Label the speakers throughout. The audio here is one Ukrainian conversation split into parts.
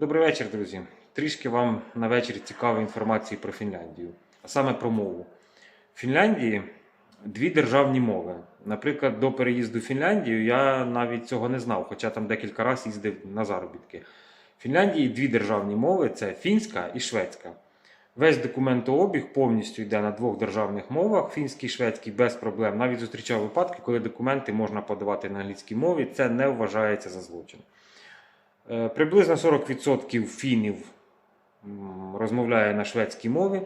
Speaker 1: Добрий вечір, друзі. Трішки вам на вечір цікавої інформації про Фінляндію, а саме про мову. В Фінляндії дві державні мови. Наприклад, до переїзду в Фінляндію я навіть цього не знав, хоча там декілька разів їздив на заробітки. В Фінляндії дві державні мови це фінська і шведська. Весь документообіг повністю йде на двох державних мовах: фінський і шведський без проблем. Навіть зустрічав випадки, коли документи можна подавати на англійській мові. Це не вважається за злочин. Е, Приблизно 40% фінів розмовляє на шведській мові,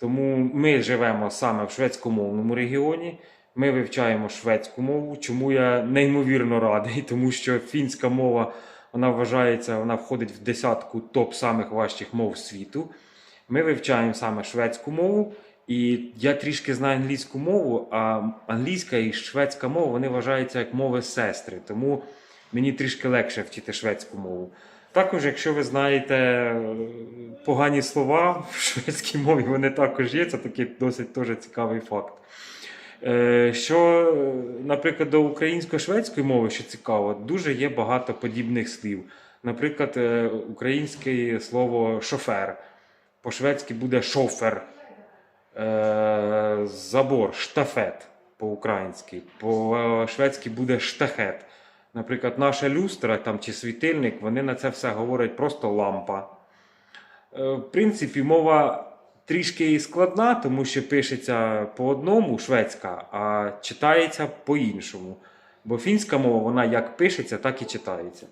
Speaker 1: тому ми живемо саме в шведськомовному регіоні. Ми вивчаємо шведську мову, чому я неймовірно радий, тому що фінська мова вона вважається, вона входить в десятку топ самих важчих мов світу. Ми вивчаємо саме шведську мову, і я трішки знаю англійську мову, а англійська і шведська мова вони вважаються як мови сестри. Тому мені трішки легше вчити шведську мову. Також, якщо ви знаєте е, погані слова в шведській мові, вони також є. Це такий досить теж цікавий факт. Е, Що, е, наприклад, до українсько-шведської мови, що цікаво, дуже є багато подібних слів. Наприклад, українське слово шофер, по-шведськи буде шофер, забор, штафет по-українськи, по-шведськи буде штахет. Наприклад, наша люстра там, чи світильник, вони на це все говорять просто лампа. Е, В принципі, мова трішки складна, тому що пишеться по одному шведська, а читається по-іншому. Бо фінська мова, вона як пишеться, так і читається.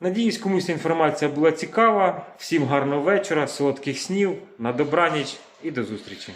Speaker 1: Надіюсь, комусь інформація була цікава. Всім гарного вечора, солодких снів, на добраніч і до зустрічі!